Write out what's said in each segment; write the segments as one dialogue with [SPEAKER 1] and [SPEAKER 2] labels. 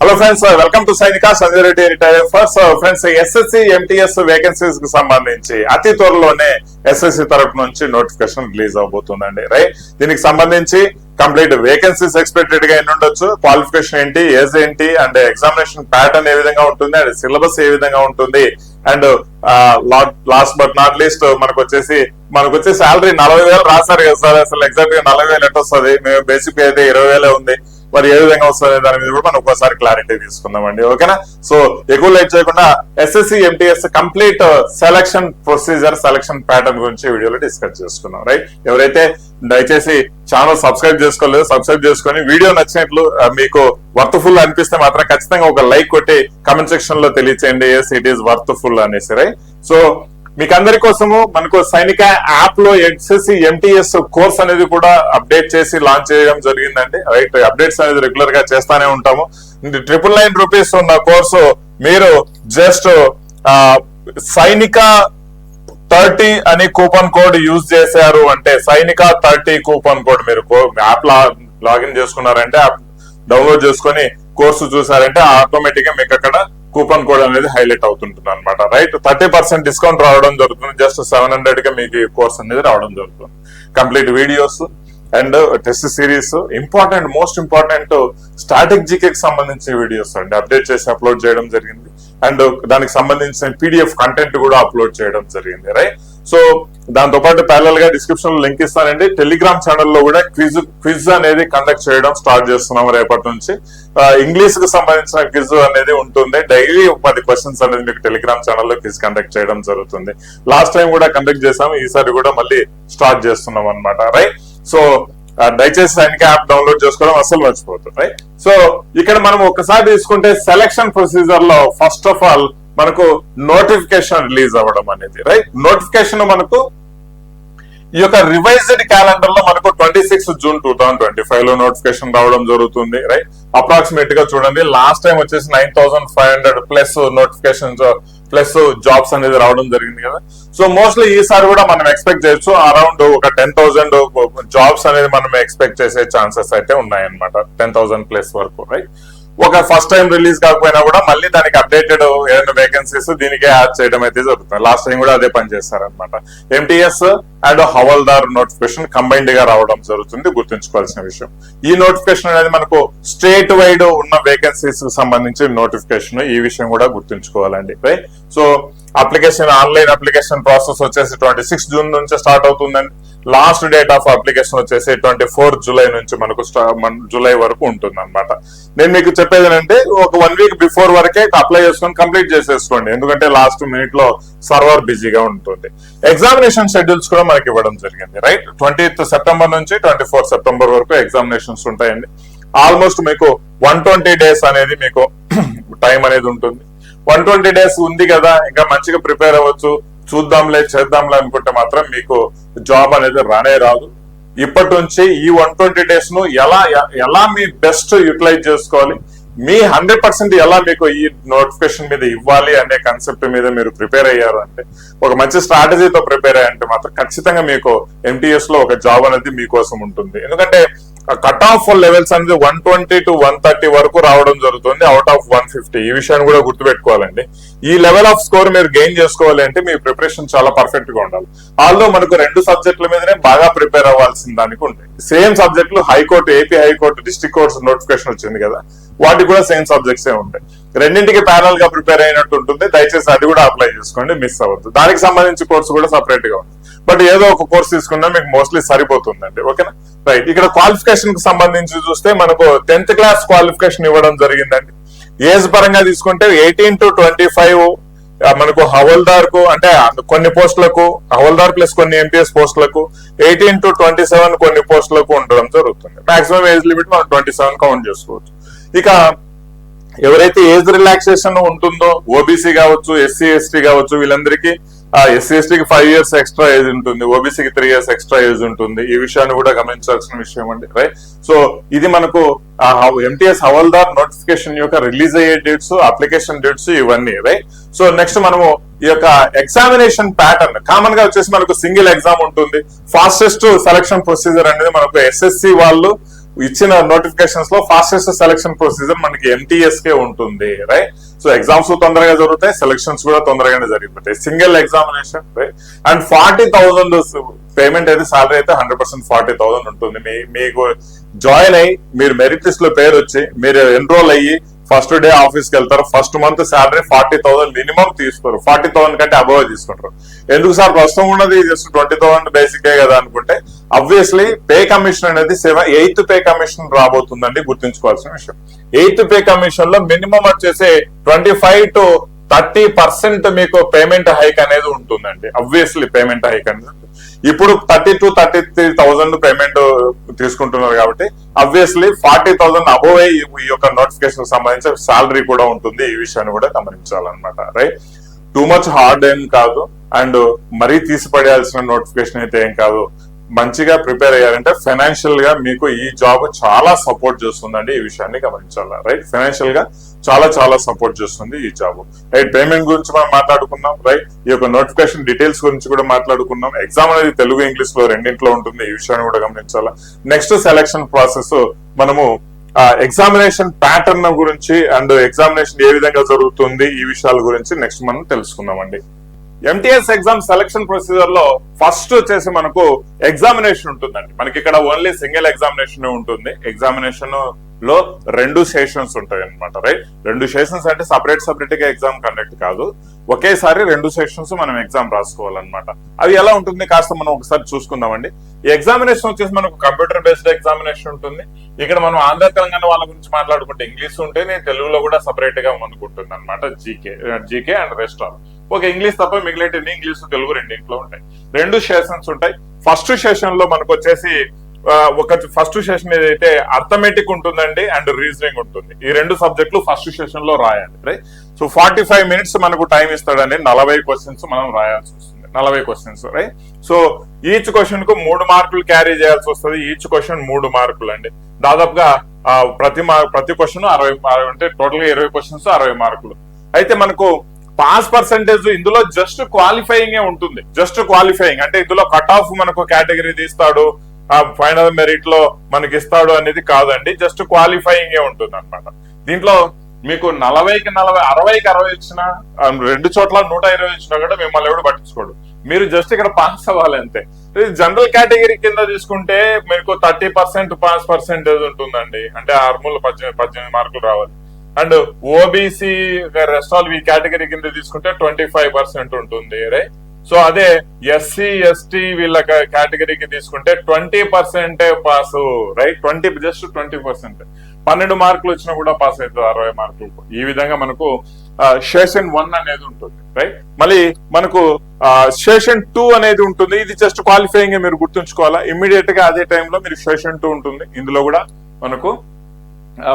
[SPEAKER 1] Hello friends welcome to Sainika Sanjay Reddy retire first friends SSC MTS వేకెన్సీస్కి సంబంధించి అతి త్వరలోనే SSC తరఫు నుంచి నోటిఫికేషన్ రిలీజ్ అవబోతుందండి రైట్ దీనికి సంబంధించి కంప్లీట్ వేకెన్సీస్ ఎక్స్పెక్టెడ్గా ఎన్ని ఉండొచ్చు క్వాలిఫికేషన్ ఏంటి ఏజ్ ఏంటి అండ్ ఎగ్జామినేషన్ ప్యాటర్న్ ఏ విధంగా ఉంటుంది అండ్ సిలబస్ ఏ విధంగా ఉంటుంది and last but not least మనకు వచ్చేసి మనకు వచ్చే శాలరీ నలభై వేలు రాశారు కదా సార్ అసలు ఎగ్జాక్ట్గా నలభై వేలు ఎట్ వస్తుంది? మేము బేసిక్ అయితే ఇరవై వేలే ఉంది. మరి ఏ విధంగా వస్తుంది దాని మీద కూడా మనం ఒక్కోసారి క్లారిటీ తీసుకుందామండి. ఓకేనా? సో ఎక్కువ లైట్ చేయకుండా SSC MTS complete selection procedure selection pattern గురించి వీడియోలో డిస్కస్ చేసుకున్నాం రైట్ ఎవరైతే దయచేసి ఛానల్ సబ్స్క్రైబ్ చేసుకోలేదు సబ్స్క్రైబ్ చేసుకొని వీడియో నచ్చినట్లు uh, మీకు మీకు వర్త్ఫుల్ అనిపిస్తే మాత్రం ఖచ్చితంగా ఒక లైక్ కొట్టి కమెంట్ సెక్షన్లో తెలియచేయండి ఎస్ ఇట్ ఈస్ వర్త్ఫుల్ అనేసి రైట్ సో మీకు అందరి కోసము మనకు సైనిక యాప్లో ఎస్ఎస్సి ఎంటీఎస్ కోర్స్ అనేది కూడా అప్డేట్ చేసి లాంచ్ చేయడం జరిగిందండి. రైట్ అప్డేట్స్ అనేది రెగ్యులర్గా చేస్తానే ఉంటాము. ట్రిపుల్ నైన్ రూపీస్ ఉన్న కోర్సు మీరు జస్ట్ సైనిక థర్టీ అని కూపన్ కోడ్ యూజ్ చేశారు అంటే సైనిక థర్టీ కూపన్ కోడ్ మీరు యాప్ లాగిన్ చేసుకున్నారంటే డౌన్లోడ్ చేసుకొని కోర్సు చూసారంటే ఆటోమేటిక్గా మీకు అక్కడ కూపన్ కోడ్ అనేది హైలైట్ అవుతుంటుంది అనమాట రైట్ థర్టీ పర్సెంట్ డిస్కౌంట్ రావడం జరుగుతుంది. జస్ట్ సెవెన్ హండ్రెడ్గా మీకు కోర్స్ అనేది రావడం జరుగుతుంది. Complete videos and test series. Important most important static GK సంబంధించిన వీడియోస్ అండి. అప్డేట్ చేసి అప్లోడ్ చేయడం జరిగింది. అండ్ దానికి సంబంధించిన పీడిఎఫ్ కంటెంట్ కూడా అప్లోడ్ చేయడం జరిగింది. రైట్? సో దాంతో పాటు ప్యారల్గా డిస్క్రిప్షన్లో లింక్ ఇస్తానండి. టెలిగ్రామ్ ఛానల్లో కూడా క్విజ్ క్విజ్ అనేది కండక్ట్ చేయడం స్టార్ట్ చేస్తున్నాం రేపటి నుంచి. ఇంగ్లీష్కి సంబంధించిన క్విజ్ అనేది ఉంటుంది. డైలీ పది క్వశ్చన్స్ అనేది మీకు టెలిగ్రామ్ ఛానల్లో క్విజ్ కండక్ట్ చేయడం జరుగుతుంది. లాస్ట్ టైం కూడా కండక్ట్ చేసాము ఈసారి కూడా మళ్ళీ స్టార్ట్ చేస్తున్నాం అనమాట రైట్ సో దయచేసి సైనిక యాప్ డౌన్లోడ్ చేసుకోవడం అసలు మర్చిపోతుంది రైట్ సో ఇక్కడ మనం ఒకసారి తీసుకుంటే సెలక్షన్ ప్రొసీజర్లో ఫస్ట్ ఆఫ్ ఆల్ మనకు నోటిఫికేషన్ రిలీజ్ అవ్వడం అనేది రైట్ నోటిఫికేషన్ మనకు ఈ యొక్క రివైజ్డ్ క్యాలెండర్లో మనకు twenty six June two thousand twenty ఫైవ్లో నోటిఫికేషన్ రావడం జరుగుతుంది రైట్ అప్రాక్సిమేట్గా చూడండి లాస్ట్ టైం వచ్చేసి nine thousand five hundred plus notification plus jobs అనేది రావడం జరిగింది కదా. సో మోస్ట్లీ ఈసారి కూడా మనం ఎక్స్పెక్ట్ చేయొచ్చు అరౌండ్ ఒక టెన్ థౌసండ్ జాబ్స్ అనేది మనం ఎక్స్పెక్ట్ చేసే ఛాన్సెస్ అయితే ఉన్నాయన్నమాట. టెన్ థౌసండ్ ప్లస్ వరకు రైట్ ఒక ఫస్ట్ టైం రిలీజ్ కాకపోయినా కూడా మళ్ళీ దానికి అప్డేటెడ్ ఏదైనా వేకెన్సీస్ దీనికే యాడ్ చేయడం అయితే జరుగుతుంది. లాస్ట్ టైం కూడా అదే పని చేస్తారనమాట ఎంటీఎస్ అండ్ హవల్దార్ నోటిఫికేషన్ కంబైన్డ్గా రావడం జరుగుతుంది. గుర్తుంచుకోవాల్సిన విషయం. ఈ నోటిఫికేషన్ అనేది మనకు స్టేట్ వైడ్ ఉన్న వేకెన్సీస్కి సంబంధించి నోటిఫికేషన్ ఈ విషయం కూడా గుర్తుంచుకోవాలండి. Right so application online application process వచ్చేసి ట్వంటీ సిక్స్ జూన్ నుంచి స్టార్ట్ అవుతుందండి. లాస్ట్ డేట్ ఆఫ్ అప్లికేషన్ వచ్చేసి ట్వంటీ ఫోర్ జూలై నుంచి మనకు జూలై వరకు ఉంటుంది అనమాట నేను మీకు చెప్పేది ఏంటంటే ఒక వన్ వీక్ బిఫోర్ వరకే అప్లై చేసుకొని కంప్లీట్ చేసేసుకోండి. ఎందుకంటే లాస్ట్ మినిట్లో సర్వర్ బిజీగా ఉంటుంది. ఎగ్జామినేషన్ షెడ్యూల్స్ కూడా మనకి ఇవ్వడం జరిగింది రైట్ ట్వంటీ సెప్టెంబర్ నుంచి ట్వంటీ ఫోర్ సెప్టెంబర్ వరకు ఎగ్జామినేషన్స్ ఉంటాయండి. ఆల్మోస్ట్ మీకు వన్ ట్వంటీ డేస్ అనేది మీకు టైం అనేది ఉంటుంది. వన్ ట్వంటీ డేస్ ఉంది కదా ఇంకా మంచిగా ప్రిపేర్ అవ్వచ్చు. చూద్దాంలే చేద్దాంలే అనుకుంటే మాత్రం మీకు జాబ్ అనేది రానే రాదు. ఇప్పటి నుంచి ఈ వన్ ట్వంటీ డేస్ను ఎలా ఎలా మీ బెస్ట్ యూటిలైజ్ చేసుకోవాలి? మీ హండ్రెడ్ పర్సెంట్ ఎలా మీకు ఈ నోటిఫికేషన్ మీద ఇవ్వాలి అనే కాన్సెప్ట్ మీద మీరు ప్రిపేర్ అయ్యారు అంటే ఒక మంచి స్ట్రాటజీతో ప్రిపేర్ అయ్యారంటే మాత్రం ఖచ్చితంగా మీకు ఎంటీఎస్లో ఒక జాబ్ అనేది మీకోసం ఉంటుంది. ఎందుకంటే కట్ ఆఫ్ లెవెల్స్ అనేది one twenty to one thirty వరకు రావడం జరుగుతుంది అవుట్ ఆఫ్ వన్ ఫిఫ్టీ ఈ విషయాన్ని కూడా గుర్తుపెట్టుకోవాలండి. ఈ లెవెల్ ఆఫ్ స్కోర్ మీరు గెయిన్ చేసుకోవాలి అంటే మీ ప్రిపరేషన్ చాలా పర్ఫెక్ట్గా ఉండాలి. ఆల్దో మనకు రెండు సబ్జెక్టుల మీదనే బాగా ప్రిపేర్ అవ్వాల్సిన దానికి ఉంటాయి. సేమ్ సబ్జెక్టులు high court AP high court district courts notification వచ్చింది కదా వాటికి కూడా సేమ్ సబ్జెక్ట్స్ ఏ ఉంటాయి. రెండింటికి ప్యానల్గా ప్రిపేర్ అయినట్టు ఉంటుంది. దయచేసి అది కూడా అప్లై చేసుకోండి మిస్ అవ్వద్దు. దానికి సంబంధించి కోర్సు కూడా సపరేట్గా ఉంది బట్ ఏదో ఒక కోర్స్ తీసుకున్నా మీకు మోస్ట్లీ సరిపోతుందండి. ఓకేనా రైట్ ఇక్కడ క్వాలిఫికేషన్కి సంబంధించి చూస్తే మనకు టెన్త్ క్లాస్ క్వాలిఫికేషన్ ఇవ్వడం జరిగిందండి. ఏజ్ పరంగా తీసుకుంటే ఎయిటీన్ టు ట్వంటీ ఫైవ్ మనకు హవల్దార్కు అంటే కొన్ని పోస్టులకు హవల్దార్ ప్లస్ కొన్ని ఎంపీఎస్ పోస్టులకు ఎయిటీన్ టు ట్వంటీ సెవెన్ కొన్ని పోస్టులకు ఉండడం జరుగుతుంది. మాక్సిమం ఏజ్ లిమిట్ మనం ట్వంటీ సెవెన్ కౌంట్ చేసుకోవచ్చు. ఇక ఎవరైతే ఏజ్ రిలాక్సేషన్ ఉంటుందో ఓబీసీ కావచ్చు ఎస్సీ ఎస్టీ కావచ్చు వీళ్ళందరికీ ఎస్సీ ఎస్టీకి ఫైవ్ ఇయర్స్ ఎక్స్ట్రా ఏజ్ ఉంటుంది ఓబీసీకి త్రీ ఇయర్స్ ఎక్స్ట్రా ఏజ్ ఉంటుంది. ఈ విషయాన్ని కూడా గమనించాల్సిన విషయం అండి రైట్ సో ఇది మనకు ఎంటీఎస్ హవల్దార్ నోటిఫికేషన్ యొక్క రిలీజ్ అయ్యే డేట్స్ అప్లికేషన్ డేట్స్ ఇవన్నీ రైట్ సో నెక్స్ట్ మనము ఈ యొక్క ఎగ్జామినేషన్ ప్యాటర్న్ కామన్గా వచ్చేసి మనకు సింగిల్ ఎగ్జామ్ ఉంటుంది. ఫాస్టెస్ట్ సెలక్షన్ ప్రొసీజర్ అనేది మనకు ఎస్ఎస్సి వాళ్ళు ఇచ్చిన నోటిఫికేషన్స్లో ఫాస్టెస్ట్ సెలక్షన్ ప్రొసీజర్ మనకి ఎంటీఎస్ కే ఉంటుంది రైట్ సో ఎగ్జామ్స్ తొందరగా జరుగుతాయి సెలక్షన్స్ కూడా తొందరగానే జరిగిపోతాయి. Single examination right and forty thousand payment అయితే సాలరీ అయితే హండ్రెడ్ పర్సెంట్ ఫార్టీ థౌసండ్ ఉంటుంది. మీ మీకు జాయిన్ అయ్యి మీరు మెరిట్ లిస్ట్లో పేరు వచ్చి మీరు ఎన్రోల్ అయ్యి ఫస్ట్ డే ఆఫీస్కి వెళ్తారు. First month salary forty thousand minimum తీసుకోరు. ఫార్టీ థౌసండ్ కంటే అబవ్ తీసుకుంటారు. ఎందుకు సార్? ప్రస్తుతం ఉన్నది జస్ట్ ట్వంటీ థౌసండ్ బేసిక్ కదా అనుకుంటే అబ్వియస్లీ పే కమిషన్ అనేది సెవెన్ ఎయిత్ పే కమిషన్ రాబోతుందండి గుర్తుంచుకోవాల్సిన విషయం. ఎయిత్ పే కమిషన్లో మినిమం వచ్చేసి twenty five to thirty percent మీకు పేమెంట్ హైక్ అనేది ఉంటుందండి. అబ్వియస్లీ పేమెంట్ హైక్ అనేది ఉంటుంది. ఇప్పుడు thirty to thirty three thousand payment తీసుకుంటున్నారు కాబట్టి అబ్వియస్లీ ఫార్టీ థౌసండ్ అబోవ్ ఈ యొక్క నోటిఫికేషన్ సంబంధించిన శాలరీ కూడా ఉంటుంది. ఈ విషయాన్ని కూడా గమనించాలన్నమాట రైట్ టూ మచ్ హార్డ్ ఏం కాదు. అండ్ మరీ తీసిపడేయాల్సిన నోటిఫికేషన్ అయితే ఏం కాదు. మంచిగా ప్రిపేర్ అయ్యారంటే ఫైనాన్షియల్గా మీకు ఈ జాబ్ చాలా సపోర్ట్ చేస్తుందండి ఈ విషయాన్ని గమనించాలి? రైట్ ఫైనాన్షియల్గా చాలా చాలా సపోర్ట్ చేస్తుంది ఈ జాబ్ రైట్ పేమెంట్ గురించి మనం మాట్లాడుకున్నాం రైట్ ఈ యొక్క నోటిఫికేషన్ డీటెయిల్స్ గురించి కూడా మాట్లాడుకున్నాం ఎగ్జామ్ అనేది తెలుగు ఇంగ్లీష్లో రెండింటిలో ఉంటుంది ఈ విషయాన్ని కూడా గమనించాలా? నెక్స్ట్ సెలక్షన్ ప్రాసెస్ మనము ఎగ్జామినేషన్ ప్యాటర్న్ గురించి అండ్ ఎగ్జామినేషన్ ఏ విధంగా జరుగుతుంది ఈ విషయాల గురించి నెక్స్ట్ మనం తెలుసుకుందామండి. ఎంటీఎస్ ఎగ్జామ్ సెలక్షన్ ప్రొసీజర్లో ఫస్ట్ వచ్చేసి మనకు ఎగ్జామినేషన్ ఉంటుందండి. మనకి ఇక్కడ ఓన్లీ సింగిల్ ఎగ్జామినేషన్ ఉంటుంది. ఎగ్జామినేషన్లో రెండు సెషన్స్ ఉంటాయి అనమాట రైట్ రెండు సెషన్స్ అంటే సపరేట్ సపరేట్గా ఎగ్జామ్ కండక్ట్ కాదు. ఒకేసారి రెండు సెషన్స్ మనం ఎగ్జామ్ రాసుకోవాలన్నమాట. అవి ఎలా ఉంటుంది? కాస్త మనం ఒకసారి చూసుకుందామండి. ఈ ఎగ్జామినేషన్ వచ్చేసి మనకు కంప్యూటర్ బేస్డ్ ఎగ్జామినేషన్ ఉంటుంది. ఇక్కడ మనం ఆంధ్ర తెలంగాణ వాళ్ళ గురించి మాట్లాడుకుంటే ఇంగ్లీష్ ఉంటేనే తెలుగులో కూడా సపరేట్గా మనకు ఉంటుంది అనమాట GK GK and rest all ఒక ఇంగ్లీష్ తప్ప మిగిలిన ఇంగ్లీష్ తెలుగు రెండింట్లో ఉంటాయి. రెండు సెషన్స్ ఉంటాయి. ఫస్ట్ సెషన్లో మనకు వచ్చేసి ఒక ఫస్ట్ సెషన్ ఏదైతే అర్థమెటిక్ ఉంటుందండి అండ్ రీజనింగ్ ఉంటుంది. ఈ రెండు సబ్జెక్టులు ఫస్ట్ సెషన్లో రాయాలి right so forty five minutes మనకు టైం ఇస్తాడండి నలభై క్వశ్చన్స్ మనం రాయాల్సి వస్తుంది. నలభై క్వశ్చన్స్ రైట్ సో ఈచ్ క్వశ్చన్కు మూడు మార్కులు క్యారీ చేయాల్సి వస్తుంది. ఈచ్ క్వశ్చన్ మూడు మార్కులు అండి. దాదాపుగా ప్రతి మా ప్రతి క్వశ్చన్ అరవై అంటే టోటల్గా ఇరవై క్వశ్చన్స్ అరవై మార్కులు. అయితే మనకు పాస్ పర్సంటేజ్ ఇందులో జస్ట్ క్వాలిఫైయింగ్ ఏ ఉంటుంది. జస్ట్ క్వాలిఫైయింగ్ అంటే ఇందులో కట్ ఆఫ్ మనకు కేటగిరీ తీస్తాడు ఫైనల్ మెరిట్లో మనకి ఇస్తాడు అనేది కాదండి. జస్ట్ క్వాలిఫైయింగ్ ఏ ఉంటుంది అనమాట దీంట్లో మీకు నలభైకి నలభై అరవైకి అరవై ఇచ్చిన రెండు చోట్ల నూట ఇరవై ఇచ్చినా కూడా మిమ్మల్ని ఎవడు పట్టించుకోడు. మీరు జస్ట్ ఇక్కడ పాస్ అవ్వాలి అంతే. జనరల్ కేటగిరీ కింద తీసుకుంటే మీకు థర్టీ పర్సెంట్ పాస్ పర్సెంటేజ్ ఉంటుందండి. అంటే ఆరుమూల పద్దెనిమిది పద్దెనిమిది మార్కులు రావాలి. అండ్ ఓబీసీ రెస్ట్ ఆల్ ఈ కేటగిరీ కింద తీసుకుంటే ట్వంటీ ఫైవ్ పర్సెంట్ ఉంటుంది రైట్ సో అదే ఎస్సీ ఎస్టీ వీళ్ళ కేటగిరీకి తీసుకుంటే ట్వంటీ పర్సెంటే pass right twenty just twenty percent పన్నెండు మార్కులు వచ్చినా కూడా పాస్ అవుతుంది అరవై మార్కులు ఈ విధంగా మనకు సెషన్ వన్ అనేది ఉంటుంది రైట్ మళ్ళీ మనకు సెషన్ టూ అనేది ఉంటుంది. ఇది జస్ట్ క్వాలిఫైయింగ్ మీరు గుర్తుంచుకోవాలా? ఇమ్మీడియట్గా అదే టైంలో మీరు సెషన్ టూ ఉంటుంది. ఇందులో కూడా మనకు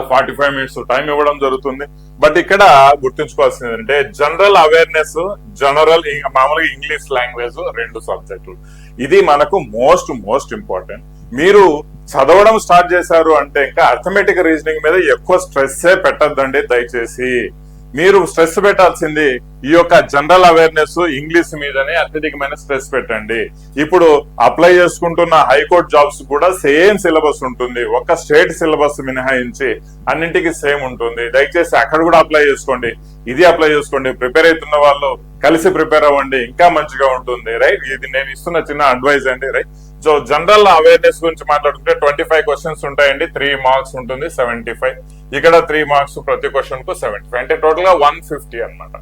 [SPEAKER 1] ఫార్టీ ఫైవ్ మినిట్స్ టైం ఇవ్వడం జరుగుతుంది. బట్ ఇక్కడ గుర్తుంచుకోవాల్సింది ఏంటంటే జనరల్ అవేర్నెస్ జనరల్ మామూలుగా ఇంగ్లీష్ లాంగ్వేజ్ రెండు సబ్జెక్టులు ఇది మనకు మోస్ట్ మోస్ట్ ఇంపార్టెంట్ మీరు చదవడం స్టార్ట్ చేశారు అంటే ఇంకా అర్థమెటిక్ రీజనింగ్ మీద ఎక్కువ స్ట్రెస్ పెట్టద్దండి దయచేసి. మీరు స్ట్రెస్ పెట్టాల్సింది ఈ యొక్క జనరల్ అవేర్నెస్ ఇంగ్లీష్ మీదనే అత్యధికమైన స్ట్రెస్ పెట్టండి. ఇప్పుడు అప్లై చేసుకుంటున్న హైకోర్టు జాబ్స్ కూడా సేమ్ సిలబస్ ఉంటుంది. ఒక స్టేట్ సిలబస్ మినహాయించి అన్నింటికి సేమ్ ఉంటుంది. దయచేసి అక్కడ కూడా అప్లై చేసుకోండి. ఇది అప్లై చేసుకోండి. ప్రిపేర్ అవుతున్న వాళ్ళు కలిసి ప్రిపేర్ అవ్వండి ఇంకా మంచిగా ఉంటుంది రైట్? ఇది నేను ఇస్తున్న చిన్న అడ్వైజ్ అండి రైట్? సో జనరల్ అవేర్నెస్ గురించి మాట్లాడుకుంటే ట్వంటీ ఫైవ్ క్వశ్చన్స్ ఉంటాయండి త్రీ మార్క్స్ ఉంటుంది సెవెంటీ ఫైవ్ ఇక్కడ త్రీ మార్క్స్ ప్రతి క్వశ్చన్కు సెవెంటీ ఫైవ్ అంటే టోటల్గా వన్ ఫిఫ్టీ అనమాట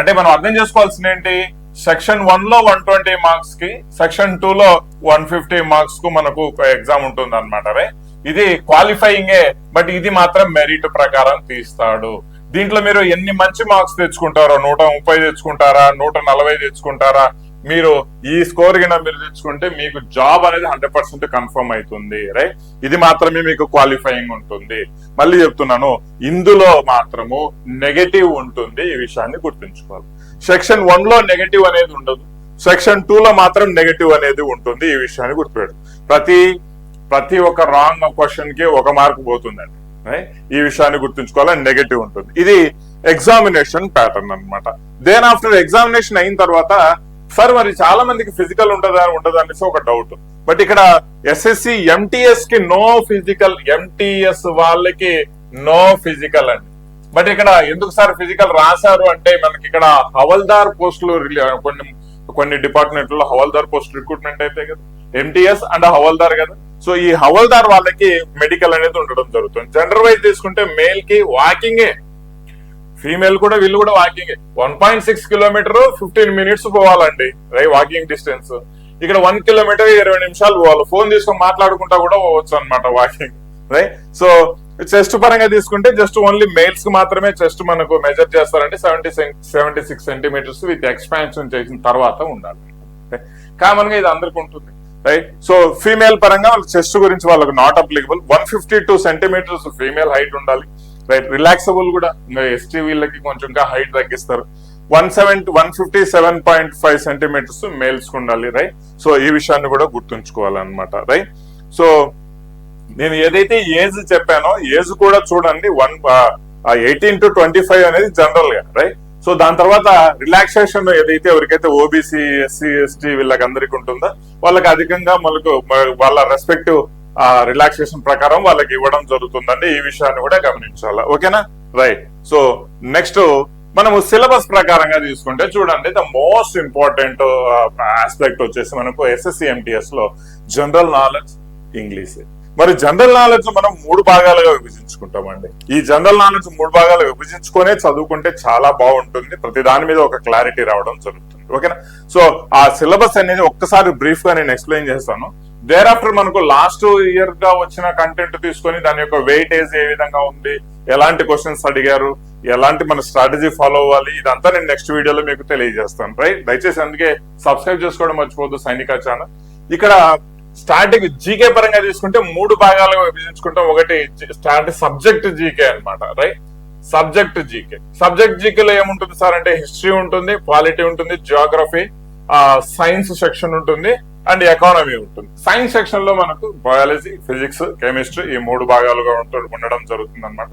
[SPEAKER 1] అంటే మనం అర్థం చేసుకోవాల్సింది ఏంటి? సెక్షన్ వన్లో వన్ ట్వంటీ మార్క్స్కి సెక్షన్ టూ లో వన్ ఫిఫ్టీ మార్క్స్కు మనకు ఎగ్జామ్ ఉంటుంది అనమాట రైట్? ఇది క్వాలిఫైయింగ్ బట్ ఇది మాత్రం మెరిట్ ప్రకారం తీస్తాడు. దీంట్లో మీరు ఎన్ని మంచి మార్క్స్ తెచ్చుకుంటారో నూట ముప్పై తెచ్చుకుంటారా నూట నలభై తెచ్చుకుంటారా మీరు ఈ స్కోర్ కింద మీరు తెచ్చుకుంటే మీకు జాబ్ అనేది హండ్రెడ్ పర్సెంట్ కన్ఫర్మ్ అవుతుంది రైట్ ఇది మాత్రమే మీకు క్వాలిఫైయింగ్ ఉంటుంది. మళ్ళీ చెప్తున్నాను ఇందులో మాత్రము నెగటివ్ ఉంటుంది ఈ విషయాన్ని గుర్తుంచుకోవాలి. సెక్షన్ వన్లో నెగటివ్ అనేది ఉండదు సెక్షన్ టూ లో మాత్రం నెగటివ్ అనేది ఉంటుంది ఈ విషయాన్ని గుర్తుపెట్టు ప్రతి ప్రతి ఒక్క రాంగ్ క్వశ్చన్కి ఒక మార్క్ పోతుందండి? ఈ విషయాన్ని గుర్తుంచుకోవాలి నెగటివ్ ఉంటుంది. ఇది ఎగ్జామినేషన్ ప్యాటర్న్ అన్నమాట. దేన్ ఆఫ్టర్ ఎగ్జామినేషన్ అయిన తర్వాత సార్ మరి చాలా మందికి ఫిజికల్ ఉంటుందా? ఉండదా? అనేసి ఒక డౌట్ బట్ ఇక్కడ ఎస్ఎస్సి ఎంటీఎస్కి నో ఫిజికల్ ఎంటీఎస్ వాళ్ళకి నో ఫిజికల్ అండి. బట్ ఇక్కడ ఎందుకు సార్ ఫిజికల్ రాశారు అంటే మనకి ఇక్కడ హవల్దార్ పోస్టులు కొన్ని కొన్ని డిపార్ట్మెంట్లో హవల్దార్ పోస్ట్ రిక్రూట్మెంట్ అయితే కదా. ఎంటీఎస్ అండ్ హవల్దార్ కదా. సో ఈ హవల్దార్ వాళ్ళకి మెడికల్ అనేది ఉండడం జరుగుతుంది. జనరల్ వైజ్ తీసుకుంటే మేల్కి వాకింగే ఫీమేల్ కూడా వీళ్ళు కూడా walking one point six kilometre fifteen minutes పోవాలండి. రై వాకింగ్ డిస్టెన్స్ ఇక్కడ వన్ కిలోమీటర్ ఇరవై నిమిషాలు పోవాలి. ఫోన్ తీసుకొని మాట్లాడుకుంటా కూడా పోవచ్చు అనమాట వాకింగ్ రైట్ సో చెస్ట్ పరంగా తీసుకుంటే జస్ట్ ఓన్లీ మేల్స్కి మాత్రమే చెస్ట్ మనకు మెజర్ చేస్తారంటే seventy seventy six centimetres with expansion చేసిన తర్వాత ఉండాలి. కామన్గా ఇది అందరికి ఉంటుంది. రైట్ సో ఫీమేల్ పరంగా వాళ్ళ చెస్ట్ గురించి వాళ్ళకు not applicable one fifty two centimetres female height ఉండాలి. రైట్ రిలాక్సబుల్ కూడా. ఎస్టీ వీళ్ళకి కొంచెం ఇంకా హైట్ తగ్గిస్తారు. One seventy one fifty seven point five centimetres males ఉండాలి. రైట్ సో ఈ విషయాన్ని కూడా గుర్తుంచుకోవాలన్నమాట. రైట్ సో నేను ఏదైతే ఏజ్ చెప్పానో ఏజ్ కూడా చూడండి. One eighteen to twenty five అనేది జనరల్గా. రైట్ సో దాని తర్వాత రిలాక్సేషన్ ఏదైతే ఎవరికైతే ఓబీసీ ఎస్సీ ఎస్టీ వీళ్ళకి ఉంటుందో వాళ్ళకి అధికంగా మనకు వాళ్ళ రెస్పెక్టివ్ రిలాక్సేషన్ ప్రకారం వాళ్ళకి ఇవ్వడం జరుగుతుందండి. ఈ విషయాన్ని కూడా గమనించాలి. ఓకేనా? రైట్ సో నెక్స్ట్ మనము సిలబస్ ప్రకారంగా తీసుకుంటే చూడండి ద మోస్ట్ ఇంపార్టెంట్ ఆస్పెక్ట్ వచ్చేసి మనకు ఎస్ఎస్సి ఎంటీఎస్లో జనరల్ నాలెడ్జ్ ఇంగ్లీష్ మరి జనరల్ నాలెడ్జ్ మనం మూడు భాగాలుగా విభజించుకుంటామండి. ఈ జనరల్ నాలెడ్జ్ మూడు భాగాలు విభజించుకునే చదువుకుంటే చాలా బాగుంటుంది. ప్రతి దాని మీద ఒక క్లారిటీ రావడం జరుగుతుంది. ఓకేనా? సో ఆ సిలబస్ అనేది ఒక్కసారి బ్రీఫ్గా నేను ఎక్స్ప్లెయిన్ చేస్తాను. దేర్ ఆఫ్టర్ మనకు లాస్ట్ ఇయర్గా వచ్చిన కంటెంట్ తీసుకొని దాని యొక్క వెయిటేజ్ ఏ విధంగా ఉంది? ఎలాంటి క్వశ్చన్స్ అడిగారు? ఎలాంటి మన స్ట్రాటజీ ఫాలో అవ్వాలి? ఇదంతా నేను నెక్స్ట్ వీడియోలో మీకు తెలియజేస్తాను. రైట్ దయచేసి అందుకే సబ్స్క్రైబ్ చేసుకోవడం మర్చిపోద్దు సైనిక ఛానల్. ఇక్కడ స్టార్టింగ్ జీకే పరంగా తీసుకుంటే మూడు భాగాలుగా విభజించుకుంటాం ఒకటి స్టార్టింగ్ సబ్జెక్ట్ జీకే అన్నమాట రైట్ సబ్జెక్ట్ జీకే సబ్జెక్ట్ జీకేలో ఏముంటుంది సార్ అంటే హిస్టరీ ఉంటుంది పాలిటీ ఉంటుంది జియోగ్రఫీ సైన్స్ సెక్షన్ ఉంటుంది అండ్ ఎకానమీ ఉంటుంది. సైన్స్ సెక్షన్లో మనకు బయాలజీ ఫిజిక్స్ కెమిస్ట్రీ ఈ మూడు భాగాలుగా ఉండడం జరుగుతుంది అనమాట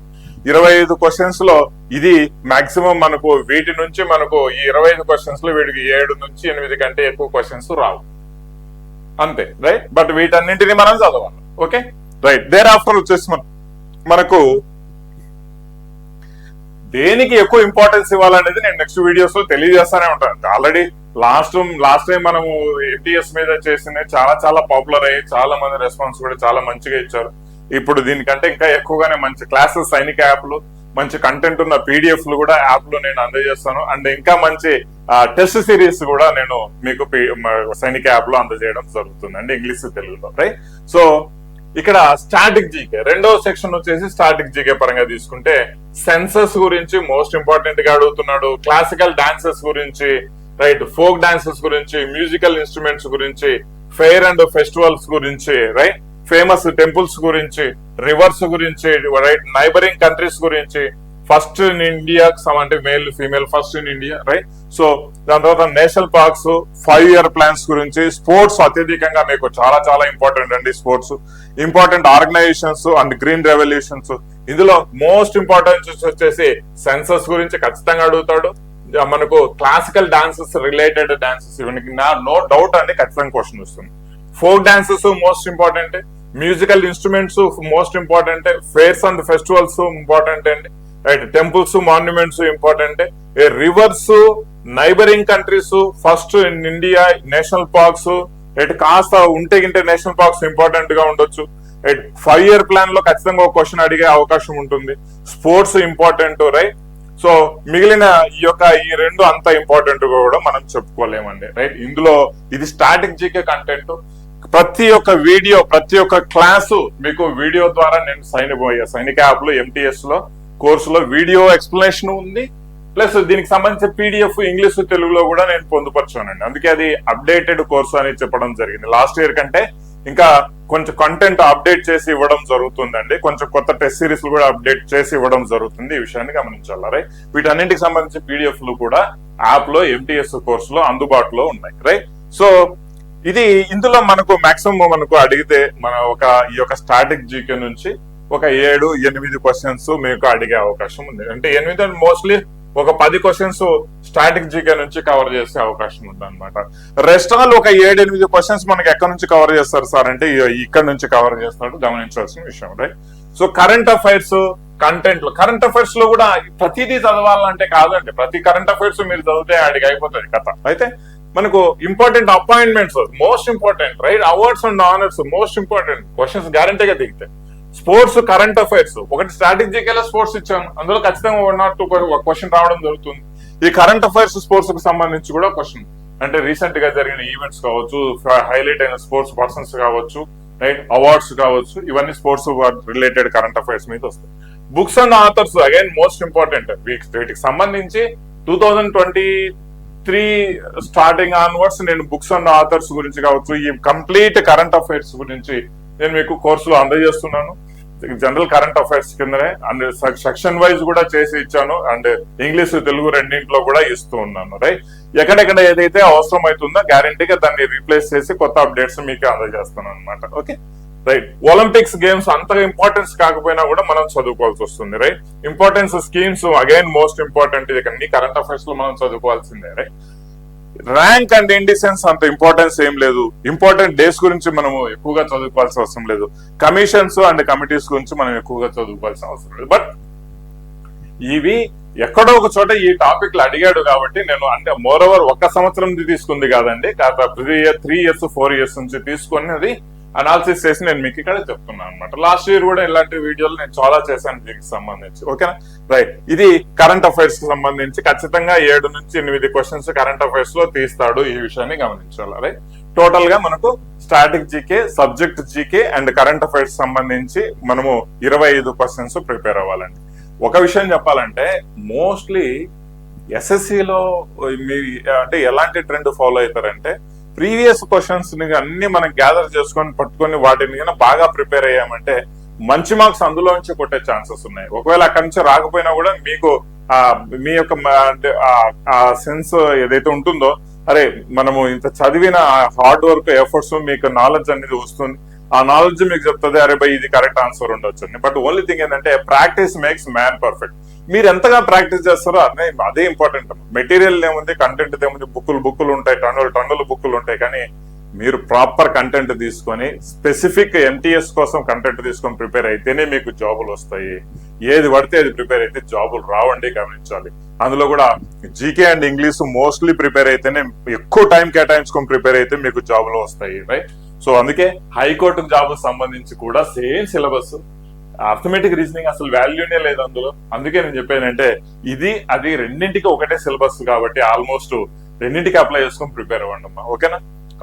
[SPEAKER 1] ఇరవై ఐదు క్వశ్చన్స్లో ఇది మాక్సిమం మనకు వీటి నుంచి మనకు ఈ ఇరవై ఐదు క్వశ్చన్స్లో వీటికి ఏడు నుంచి ఎనిమిది కంటే ఎక్కువ క్వశ్చన్స్ రావు. అంతే రైట్ బట్ వీటన్నింటిని మనం చదవాలి ఓకే రైట్ దేర్ ఆఫ్టర్ వచ్చేసి మనం మనకు దేనికి ఎక్కువ ఇంపార్టెన్స్ ఇవ్వాలనేది నేను నెక్స్ట్ వీడియోస్లో తెలియజేస్తానే ఉంటాను. ఆల్రెడీ లాస్ట్ లాస్ట్ టైం మనము ఎంటీఎస్ మీద చేసిన చాలా చాలా పాపులర్ అయ్యి చాలా మంది రెస్పాన్స్ కూడా చాలా మంచిగా ఇచ్చారు. ఇప్పుడు దీనికంటే ఇంకా ఎక్కువగానే మంచి క్లాసెస్ సైనిక యాప్లు మంచి కంటెంట్ ఉన్న పీడిఎఫ్లు కూడా యాప్లో నేను అందజేస్తాను. అండ్ ఇంకా మంచి టెస్ట్ సిరీస్ కూడా నేను మీకు సైనిక యాప్లో అందజేయడం జరుగుతుంది. ఇంగ్లీష్ తెలుగులో రైట్ సో ఇక్కడ స్టాటిక్ జీకే రెండో సెక్షన్ వచ్చేసి స్టాటిక్ జీకే పరంగా తీసుకుంటే సెన్సస్ గురించి మోస్ట్ ఇంపార్టెంట్గా అడుగుతున్నాడు. క్లాసికల్ డాన్సెస్ గురించి రైట్ ఫోక్ డాన్సెస్ గురించి మ్యూజికల్ ఇన్స్ట్రుమెంట్స్ గురించి ఫెయిర్ అండ్ ఫెస్టివల్స్ గురించి రైట్ ఫేమస్ టెంపుల్స్ గురించి రివర్స్ గురించి రైట్ నైబరింగ్ కంట్రీస్ గురించి ఫస్ట్ ఇన్ ఇండియా అంటే male female first in India right so దాని తర్వాత national parks five year plans గురించి స్పోర్ట్స్ అత్యధికంగా మీకు చాలా చాలా ఇంపార్టెంట్ అండి sports important organisations and green revolutions ఇందులో మోస్ట్ ఇంపార్టెన్స్ వచ్చేసి సెన్సస్ గురించి ఖచ్చితంగా అడుగుతాడు. మనకు క్లాసికల్ డాన్సెస్ రిలేటెడ్ డాన్సెస్ ఇవన్నీ నో డౌట్ అండి ఖచ్చితంగా క్వశ్చన్ వస్తుంది. Folk dances most important musical instruments most important fairs and festivals important అండి right temples monuments important rivers neighbouring countries first in India national parks right కాస్త ఉంటే గింటే national parks ఇంపార్టెంట్గా ఉండొచ్చు. Right five year ప్లాన్లో ఖచ్చితంగా ఒక question అడిగే అవకాశం ఉంటుంది. స్పోర్ట్స్ ఇంపార్టెంట్ రైట్ సో మిగిలిన ఈ యొక్క ఈ రెండు అంత ఇంపార్టెంట్ కూడా మనం చెప్పుకోలేమండి రైట్ ఇందులో ఇది స్టాటిక్ కంటెంట్ ప్రతి ఒక్క వీడియో ప్రతి ఒక్క క్లాసు మీకు వీడియో ద్వారా నేను సైన్ పోయా సైనిక యాప్లో ఎంటీఎస్లో కోర్సులో వీడియో ఎక్స్ప్లెనేషన్ ఉంది. ప్లస్ దీనికి సంబంధించిన పీడిఎఫ్ ఇంగ్లీష్ తెలుగులో కూడా నేను పొందుపరచానండి. అందుకే అది అప్డేటెడ్ కోర్సు అని చెప్పడం జరిగింది. లాస్ట్ ఇయర్ కంటే ఇంకా కొంచెం కంటెంట్ అప్డేట్ చేసి ఇవ్వడం జరుగుతుందండి. కొంచెం కొత్త టెస్ట్ సిరీస్ కూడా అప్డేట్ చేసి ఇవ్వడం జరుగుతుంది ఈ విషయాన్ని గమనించాలి? రైట్ వీటన్నింటికి సంబంధించి పీడిఎఫ్లు కూడా యాప్లో ఎంటీఎస్ కోర్సులో అందుబాటులో ఉన్నాయి. రైట్ సో ఇది ఇందులో మనకు మాక్సిమం మనకు అడిగితే మన ఒక ఈ యొక్క స్టాటిక్ జీకే నుంచి ఒక ఏడు ఎనిమిది క్వశ్చన్స్ మీకు అడిగే అవకాశం ఉంది. అంటే ఎనిమిది మోస్ట్లీ ఒక పది క్వశ్చన్స్ స్టాటిక్ జీకే నుంచి కవర్ చేసే అవకాశం ఉంది అనమాట రెస్ట్ ఆల్ ఒక ఏడు ఎనిమిది క్వశ్చన్స్ మనకి ఎక్కడి నుంచి కవర్ చేస్తారు సార్ అంటే ఇక్కడ నుంచి కవర్ చేస్తాడు గమనించాల్సిన విషయం రైట్ సో కరెంట్ అఫైర్స్ కంటెంట్లో కరెంట్ అఫైర్స్లో కూడా ప్రతిదీ చదవాలంటే కాదండి. ప్రతి కరెంట్ అఫైర్స్ మీరు చదివితే అడిగి అయిపోతుంది కథ. అయితే మనకు important appointments most important right awards and honours most important questions గ్యారంటీగా దిగుతాయి. స్పోర్ట్స్ కరెంట్ అఫైర్స్ ఒకటి స్ట్రాటజికల్ స్పోర్ట్స్ ఇచ్చాను అందులో ఖచ్చితంగా వన్ నాట్ టూ క్వశ్చన్ రావడం జరుగుతుంది. ఈ కరెంట్ అఫైర్స్ స్పోర్ట్స్కి సంబంధించి కూడా క్వశ్చన్ అంటే రీసెంట్గా జరిగిన ఈవెంట్స్ కావచ్చు హైలైట్ అయిన స్పోర్ట్స్ పర్సన్స్ కావచ్చు రైట్ అవార్డ్స్ కావచ్చు ఇవన్నీ స్పోర్ట్స్ రిలేటెడ్ కరెంట్ అఫైర్స్ మీద వస్తాయి. Books and authors again most important వీటికి సంబంధించి two thousand twenty three starting onwards నేను బుక్స్ అండ్ ఆథర్స్ గురించి కావచ్చు ఈ కంప్లీట్ కరెంట్ అఫైర్స్ గురించి నేను మీకు కోర్సులో అందజేస్తున్నాను. జనరల్ కరెంట్ అఫైర్స్ కిందనే అండ్ సెక్షన్ వైజ్ కూడా చేసి ఇచ్చాను అండ్ ఇంగ్లీష్ తెలుగు రెండింటిలో కూడా ఇస్తూ ఉన్నాను రైట్? ఎక్కడెక్కడ ఏదైతే అవసరం అవుతుందో గ్యారంటీగా దాన్ని రీప్లేస్ చేసి కొత్త అప్డేట్స్ మీకు అందజేస్తాను అనమాట ఓకే? రైట్ ఒలింపిక్స్ గేమ్స్ అంతగా ఇంపార్టెన్స్ కాకపోయినా కూడా మనం చదువుకోవాల్సి వస్తుంది right importance schemes again most important ఇది అన్ని కరెంట్ అఫైర్స్లో మనం చదువుకోవాల్సిందే రైట్ ర్యాంక్ అండ్ ఇండిసెన్స్ అంత ఇంపార్టెన్స్ ఏం లేదు. ఇంపార్టెంట్ డేస్ గురించి మనము ఎక్కువగా చదువుకోవాల్సిన అవసరం లేదు. కమిషన్స్ అండ్ కమిటీస్ గురించి మనం ఎక్కువగా చదువుకోవాల్సిన అవసరం లేదు. బట్ ఇవి ఎక్కడో ఒక చోట ఈ టాపిక్లు అడిగాడు కాబట్టి నేను అంటే మోర్ ఓవర్ ఒక్క సంవత్సరం తీసుకుంది కాదండి. Three year three years four years నుంచి తీసుకున్నది అనాలిసిస్ చేసి నేను మీకు ఇక్కడ చెప్తున్నాను అనమాట లాస్ట్ ఇయర్ కూడా ఇలాంటి వీడియోలు నేను చాలా చేశాను దీనికి సంబంధించి. ఓకేనా రైట్ ఇది కరెంట్ అఫైర్స్కి సంబంధించి ఖచ్చితంగా ఏడు నుంచి ఎనిమిది క్వశ్చన్స్ కరెంట్ అఫైర్స్లో తీస్తాడు ఈ విషయాన్ని గమనించాలి? రైట్ టోటల్గా మనకు static GK subject GK and current affairs సంబంధించి మనము ఇరవై ఐదు క్వశ్చన్స్ ప్రిపేర్ అవ్వాలండి. ఒక విషయం చెప్పాలంటే మోస్ట్లీ ఎస్ఎస్సిలో మీ అంటే ఎలాంటి ట్రెండ్ ఫాలో అవుతారంటే ప్రీవియస్ క్వశ్చన్స్ని అన్ని మనం గ్యాదర్ చేసుకొని పట్టుకొని వాటిని కన్నా బాగా ప్రిపేర్ అయ్యామంటే మంచి మార్క్స్ అందులో నుంచి కొట్టే ఛాన్సెస్ ఉన్నాయి. ఒకవేళ అక్కడి నుంచి రాకపోయినా కూడా మీకు ఆ మీ యొక్క అంటే ఆ- సెన్స్ ఏదైతే ఉంటుందో అరే మనము ఇంత చదివిన హార్డ్ వర్క్ ఎఫర్ట్స్ మీకు నాలెడ్జ్ అనేది వస్తుంది. ఆ నాలెడ్జ్ మీకు చెప్తుంది అరే బై ఇది కరెక్ట్ ఆన్సర్ ఉండొచ్చు బట్ ఓన్లీ థింగ్ ఏంటంటే ప్రాక్టీస్ మేక్స్ మ్యాన్ పర్ఫెక్ట్ మీరు ఎంతగా ప్రాక్టీస్ చేస్తారో అదే అదే ఇంపార్టెంట్ మెటీరియల్ ఏముంది కంటెంట్ ఏముంది బుక్కులు బుక్కులు ఉంటాయి టన్నులు టన్నులు బుక్కులు ఉంటాయి. కానీ మీరు ప్రాపర్ కంటెంట్ తీసుకొని స్పెసిఫిక్ ఎంటీఎస్ కోసం కంటెంట్ తీసుకొని ప్రిపేర్ అయితేనే మీకు జాబులు వస్తాయి. ఏది పడితే అది ప్రిపేర్ అయితే జాబులు రావండి గమనించాలి. అందులో కూడా GK and English mostly prepare అయితేనే ఎక్కువ టైం కేటాయించుకొని ప్రిపేర్ అయితే మీకు జాబులు వస్తాయి రైట్ సో అందుకే హైకోర్టు జాబ్ సంబంధించి కూడా సేమ్ సిలబస్. అర్థమెటిక్ రీజనింగ్ అసలు వాల్యూనే లేదు అందులో. అందుకే నేను చెప్పానంటే ఇది అది రెండింటికి ఒకటే సిలబస్ కాబట్టి ఆల్మోస్ట్ రెండింటికి అప్లై చేసుకొని ప్రిపేర్ అవ్వండి అమ్మా. ఓకేనా?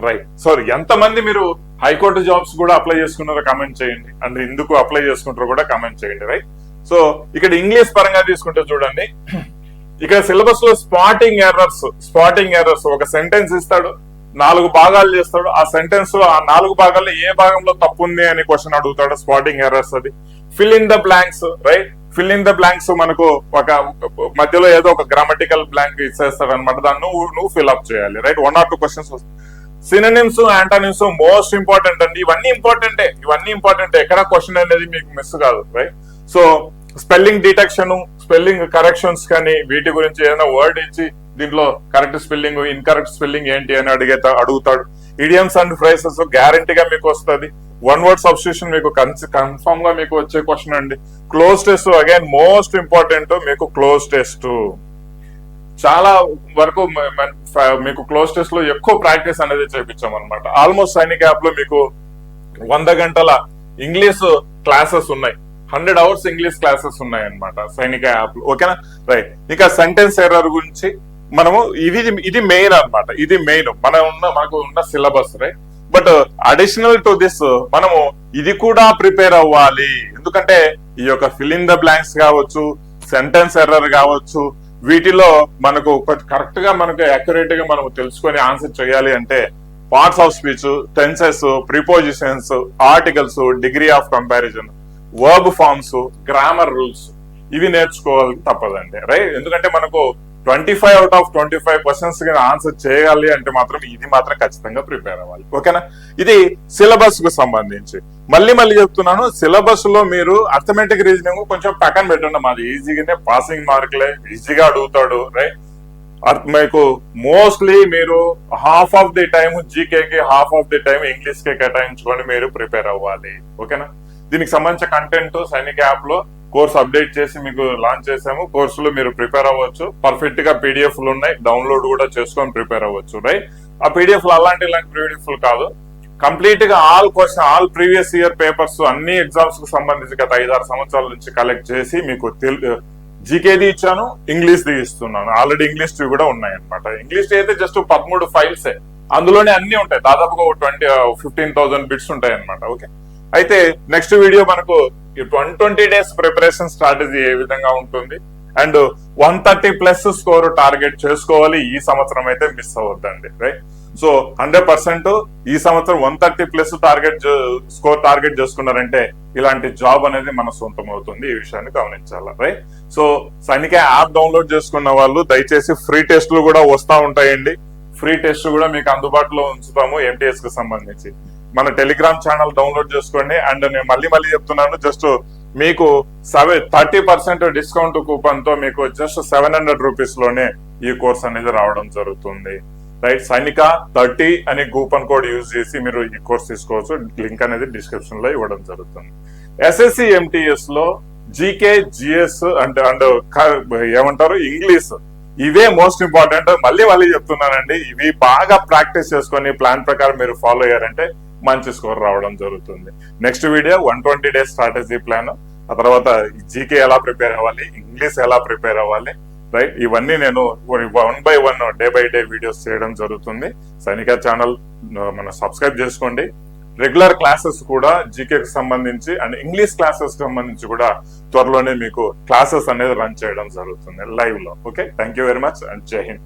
[SPEAKER 1] రైట్ సో ఎంతమంది మీరు హైకోర్టు జాబ్స్ కూడా అప్లై చేసుకున్నారో కమెంట్ చేయండి. అండ్ ఎందుకు అప్లై చేసుకుంటారో కూడా కమెంట్ చేయండి. రైట్ సో ఇక్కడ ఇంగ్లీష్ పరంగా తీసుకుంటే చూడండి. ఇక్కడ సిలబస్లో స్పాటింగ్ ఎర్రర్స్ స్పాటింగ్ ఎర్రర్స్ ఒక సెంటెన్స్ ఇస్తాడు. నాలుగు భాగాలు చేస్తాడు. ఆ సెంటెన్స్లో ఆ నాలుగు భాగాల్లో ఏ భాగంలో తప్పు ఉంది అని క్వశ్చన్ అడుగుతాడు స్పాటింగ్ ఎర్రర్స్ అది. Fill in the blanks right fill in the blanks మనకు ఒక మధ్యలో ఏదో ఒక గ్రామటికల్ బ్లాంక్ ఇచ్చేస్తాడు అనమాట దాన్ని నువ్వు నువ్వు ఫిల్ అప్ చేయాలి right one or two questions synonyms antonyms most important అండి. ఇవన్నీ ఇంపార్టెంటే ఇవన్నీ ఇంపార్టెంట్ ఎక్కడ క్వశ్చన్ అనేది మీకు మిస్ కాదు right so spelling detection spelling corrections కానీ వీటి గురించి ఏదైనా వర్డ్ ఇచ్చి దీంట్లో కరెక్ట్ స్పెల్లింగ్ ఇన్కరెక్ట్ స్పెల్లింగ్ ఏంటి అని అడిగే అడుగుతాడు. ఇడియమ్స్ అండ్ ఫ్రైసెస్ గ్యారంటీగా మీకు వస్తుంది. వన్ వర్డ్ సబ్స్టిట్యూషన్ మీకు కన్ఫర్మ్గా మీకు వచ్చే క్వశ్చన్ అండి. Cloze test again most important మీకు క్లోజ్ టెస్ట్ చాలా వరకు మీకు క్లోజ్ టెస్ట్లో ఎక్కువ ప్రాక్టీస్ అనేది చేపించాం అనమాట ఆల్మోస్ట్ సైనిక్ యాప్లో మీకు వంద గంటల ఇంగ్లీష్ క్లాసెస్ ఉన్నాయి. హండ్రెడ్ అవర్స్ ఇంగ్లీష్ క్లాసెస్ ఉన్నాయి అనమాట సైనిక యాప్ ఓకేనా రైట్ ఇంకా సెంటెన్స్ ఎర్రర్ గురించి మనము ఇది ఇది మెయిన్ అన్నమాట. ఇది మెయిన్ మన ఉన్న మనకు ఉన్న సిలబస్ రే బట్ అడిషనల్ టు దిస్ మనము ఇది కూడా ప్రిపేర్ అవ్వాలి. ఎందుకంటే ఈ యొక్క ఫిల్ ఇన్ ద బ్లాంక్స్ కావచ్చు సెంటెన్స్ ఎర్రర్ కావచ్చు వీటిలో మనకు కరెక్ట్గా మనకు అక్యురేట్గా మనం తెలుసుకొని ఆన్సర్ చేయాలి అంటే parts of speech tenses prepositions articles degree of comparison verb forms grammar rules ఇవి నేర్చుకోవాలి తప్పదండి. రైట్ ఎందుకంటే మనకు twenty five out of twenty five questions answer చేయాలి అంటే మాత్రం ఇది మాత్రం ఖచ్చితంగా ప్రిపేర్ అవ్వాలి. ఓకేనా? ఇది సిలబస్కు సంబంధించి. మళ్ళీ మళ్ళీ చెప్తున్నాను సిలబస్లో మీరు అర్థమెటిక్ రీజనింగ్ కొంచెం పక్కన పెట్టండి మాది ఈజీగానే పాసింగ్ మార్కులే ఈజీగా అడుగుతాడు రైట్ మీకు మోస్ట్లీ మీరు హాఫ్ ఆఫ్ ది టైం జీకేకి హాఫ్ ఆఫ్ ది టైం ఇంగ్లీష్కి కేటాయించుకొని మీరు ప్రిపేర్ అవ్వాలి. ఓకేనా? దీనికి సంబంధించిన కంటెంట్ సైనిక్ యాప్లో కోర్స్ అప్డేట్ చేసి మీకు లాంచ్ చేసాము. కోర్సులో మీరు ప్రిపేర్ అవ్వచ్చు. పర్ఫెక్ట్గా పీడిఎఫ్లు ఉన్నాయి. డౌన్లోడ్ కూడా చేసుకొని ప్రిపేర్ అవ్వచ్చు. రైట్ ఆ పిడిఎఫ్లో అలాంటి ఇలాంటి పీడిఎఫ్ కాదు. కంప్లీట్గా all question all previous year papers అన్ని ఎగ్జామ్స్కు సంబంధించి గత ఐదారు సంవత్సరాల నుంచి కలెక్ట్ చేసి మీకు జీకేది ఇచ్చాను. ఇంగ్లీష్ ది ఇస్తున్నాను. ఆల్రెడీ ఇంగ్లీష్ వి కూడా ఉన్నాయి అనమాట ఇంగ్లీష్ అయితే జస్ట్ పదమూడు ఫైల్స్ అందులోనే అన్ని ఉంటాయి. దాదాపుగా ట్వంటీ ఫిఫ్టీన్ థౌసండ్ బిట్స్ ఉంటాయి అనమాట ఓకే అయితే నెక్స్ట్ వీడియో మనకు one twenty days preparation strategy ఏ విధంగా ఉంటుంది? And one thirty plus score target చేసుకోవాలి ఈ సంవత్సరం అయితే మిస్ అవ్వద్దండి రైట్ సో హండ్రెడ్ పర్సెంట్ ఈ సంవత్సరం one thirty plus target score target చేసుకున్నారంటే ఇలాంటి జాబ్ అనేది మన సొంతం అవుతుంది ఈ విషయాన్ని గమనించాలి right so Sainik app download చేసుకున్న వాళ్ళు దయచేసి ఫ్రీ టెస్ట్లు కూడా వస్తూ ఉంటాయండి. ఫ్రీ టెస్ట్ కూడా మీకు అందుబాటులో ఉంచుతాము ఎంటీఎస్కి సంబంధించి. మన టెలిగ్రామ్ ఛానల్ డౌన్లోడ్ చేసుకోండి. అండ్ నేను మళ్ళీ మళ్ళీ చెప్తున్నాను జస్ట్ మీకు సెవెన్ థర్టీ పర్సెంట్ డిస్కౌంట్ కూపన్తో మీకు జస్ట్ సెవెన్ హండ్రెడ్ రూపీస్లోనే ఈ కోర్స్ అనేది రావడం జరుగుతుంది. రైట్ సైనిక థర్టీ అనే కూపన్ కోడ్ యూజ్ చేసి మీరు ఈ కోర్స్ తీసుకోవచ్చు. లింక్ అనేది డిస్క్రిప్షన్లో ఇవ్వడం జరుగుతుంది. ఎస్ఎస్సి ఎంటీఎస్లో జీకే జిఎస్ అండ్ అండ్ ఏమంటారు? ఇంగ్లీష్ ఇవే మోస్ట్ ఇంపార్టెంట్ మళ్ళీ మళ్ళీ చెప్తున్నానండి ఇవి బాగా ప్రాక్టీస్ చేసుకొని ప్లాన్ ప్రకారం మీరు ఫాలో అయ్యారంటే మంచి స్కోర్ రావడం జరుగుతుంది. Next video one twenty days strategy plan ఆ తర్వాత జీకే ఎలా ప్రిపేర్ అవ్వాలి ఇంగ్లీష్ ఎలా ప్రిపేర్ అవ్వాలి రైట్ ఇవన్నీ నేను one by one day by day videos చేయడం జరుగుతుంది. సైనిక ఛానల్ మన సబ్స్క్రైబ్ చేసుకోండి. రెగ్యులర్ క్లాసెస్ కూడా జీకేకి సంబంధించి అండ్ ఇంగ్లీష్ క్లాసెస్ సంబంధించి కూడా త్వరలోనే మీకు క్లాసెస్ అనేది రన్ చేయడం జరుగుతుంది లైవ్లో okay? Thank you very much and జై హింద్.